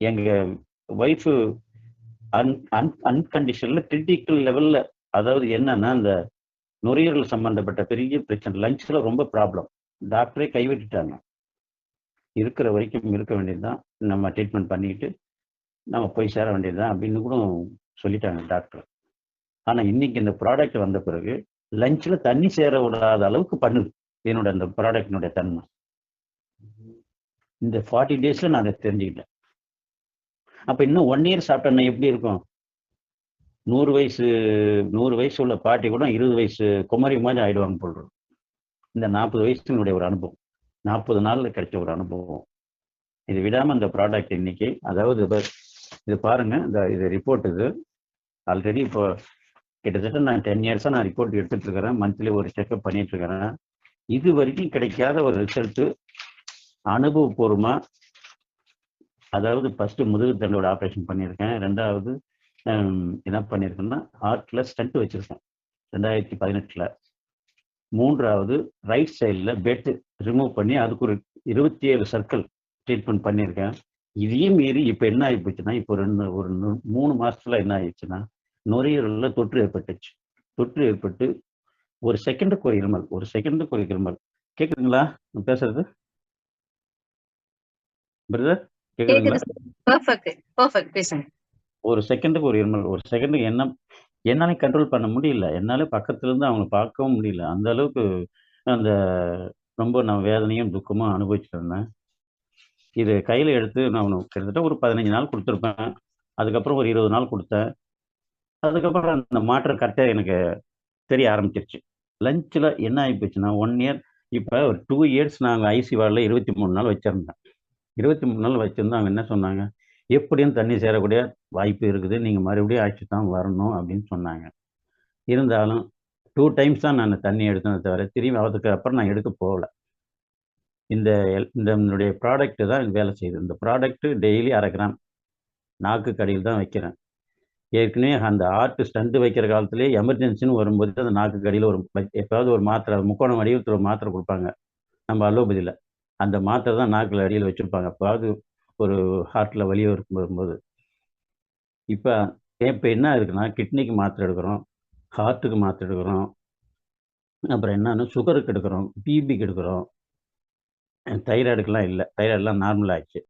எங்க ஒய்ஃபு அன் அன் அன்கண்டிஷன்ல கிரிட்டிக்கல் லெவல்ல அதாவது என்னன்னா அந்த நுரையீரல் சம்பந்தப்பட்ட பெரிய பிரச்சனை லங்ஸ்ல ரொம்ப ப்ராப்ளம் டாக்டரே கைவிட்டுட்டாங்க. இருக்கிற வரைக்கும் இருக்க வேண்டியதுதான். நம்ம ட்ரீட்மெண்ட் பண்ணிக்கிட்டு நம்ம போய் சேர வேண்டியதுதான் அப்படின்னு கூட சொல்லிட்டாங்க டாக்டர் ஆனா இன்னைக்கு இந்த ப்ராடக்ட் வந்த பிறகு லஞ்ச்ல தண்ணி சேர விடாத அளவுக்கு பண்ணுது. என்னோட அந்த ப்ராடக்டினுடைய தன்மை. இந்த ஃபார்ட்டி டேஸ்ல நான் அதை தெரிஞ்சுக்கிட்டேன். அப்ப இன்னும் ஒன் இயர் சாப்பிட்டோன்னா எப்படி இருக்கும்? நூறு வயசு நூறு வயசு உள்ள பாட்டி கூட இருபது வயசு குமரி மாதிரி ஆயிடுவாங்க போடுறோம் இந்த நாற்பது வயசுனுடைய ஒரு அனுபவம். நாற்பது நாள்ல கிடைச்ச ஒரு அனுபவம். இது விடாம இந்த ப்ராடக்ட் இன்னைக்கு அதாவது இது பாருங்க இந்த இது ரிப்போர்ட் இது. ஆல்ரெடி இப்போ கிட்டத்தட்ட நான் டென் இயர்ஸாக நான் ரிப்போர்ட் எடுத்துட்டு இருக்கிறேன். மந்த்லி ஒரு செக்அப் பண்ணிட்டு இருக்கிறேன். இது வரைக்கும் கிடைக்காத ஒரு ரிசல்ட்டு அனுபவபூர்வமா அதாவது ஃபர்ஸ்ட் முதுகு தண்டோட ஆப்ரேஷன் பண்ணியிருக்கேன். ரெண்டாவது என்ன பண்ணியிருக்கேன்னா ஹார்ட்ல ஸ்டண்ட் வச்சிருக்கேன். ரெண்டாயிரத்தி பதினெட்டுல. மூன்றாவது ரைட் சைடில் பெட் ரிமூவ் பண்ணி அதுக்கு ஒரு இருபத்தி ஏழு சர்க்கிள் ட்ரீட்மெண்ட் பண்ணியிருக்கேன். இதையும் மீறி இப்போ என்ன ஆகி போச்சுன்னா இப்போ ரெண்டு ஒரு மூணு மாதத்தில் என்ன ஆயிடுச்சுன்னா நுரையீரலில் தொற்று ஏற்பட்டுச்சு. தொற்று ஏற்பட்டு ஒரு செகண்டுக்கு ஒரு இருமல் ஒரு செகண்டுக்கு ஒரு இருமல். கேக்குதுங்களா? நான் பேசுறது? பிரதர் ஒரு செகண்டுக்கு ஒரு இருமல் ஒரு செகண்டுக்கு என்ன என்னாலே கண்ட்ரோல் பண்ண முடியல. என்னால பக்கத்துல இருந்து அவங்கள பார்க்கவும் முடியல. அந்த அளவுக்கு அந்த ரொம்ப நான் வேதனையும் துக்கமும் அனுபவிச்சுட்டு இருந்தேன் இது கையில எடுத்து நான் கிட்டத்தட்ட ஒரு பதினஞ்சு நாள் கொடுத்துருப்பேன். அதுக்கப்புறம் ஒரு இருபது நாள் கொடுத்தேன். அதுக்கப்புறம் அந்த மாற்றம் கரெக்டாக எனக்கு தெரிய ஆரம்பிச்சிருச்சு. லஞ்சில் என்ன ஆகி போச்சுன்னா ஒன் இயர் இப்போ ஒரு டூ இயர்ஸ் நாங்கள் ஐசி வார்டில் இருபத்தி மூணு நாள் வச்சுருந்தேன். இருபத்தி மூணு நாள் வச்சுருந்தா அவங்க என்ன சொன்னாங்க? எப்படியும் தண்ணி சேரக்கூடிய வாய்ப்பு இருக்குது. நீங்கள் மறுபடியும் ஆட்சி தான் வரணும் அப்படின்னு சொன்னாங்க. இருந்தாலும் டூ டைம்ஸ் தான் நான் தண்ணி எடுத்தேன் தவிர திரும்பி அவதுக்கு அப்புறம் நான் எடுக்க போகல. இந்த எல்- இந்த என்னுடைய ப்ராடக்ட்டு தான் வேலை செய்யுது. இந்த ப்ராடக்ட்டு டெய்லி அரை கிராம் நாக்கு கடியில் தான் வைக்கிறேன். ஏற்கனவே அந்த ஆர்ட் ஸ்டண்ட்டு வைக்கிற காலத்திலே எமர்ஜென்சின்னு வரும்போது அந்த நாக்கு கடியில் ஒரு எப்போயாவது ஒரு மாத்திரை முக்கோணம் வடிவத்தில் ஒரு மாத்திரை கொடுப்பாங்க. நம்ம அலோபதியில் அந்த மாத்திரை தான் நாக்கில் அடியில் வச்சுருப்பாங்க. அப்பாவது ஒரு ஹார்ட்டில் வலியோ இருக்கும் வரும்போது இப்போ இப்போ என்ன இருக்குன்னா கிட்னிக்கு மாத்திரை எடுக்கிறோம் ஹார்ட்டுக்கு மாத்திரை எடுக்கிறோம் அப்புறம் என்னன்னா சுகருக்கு எடுக்கிறோம் பிபிக்கு எடுக்கிறோம். தைராய்டுக்கெலாம் இல்லை. தைராய்டுலாம் நார்மல் ஆயிடுச்சு.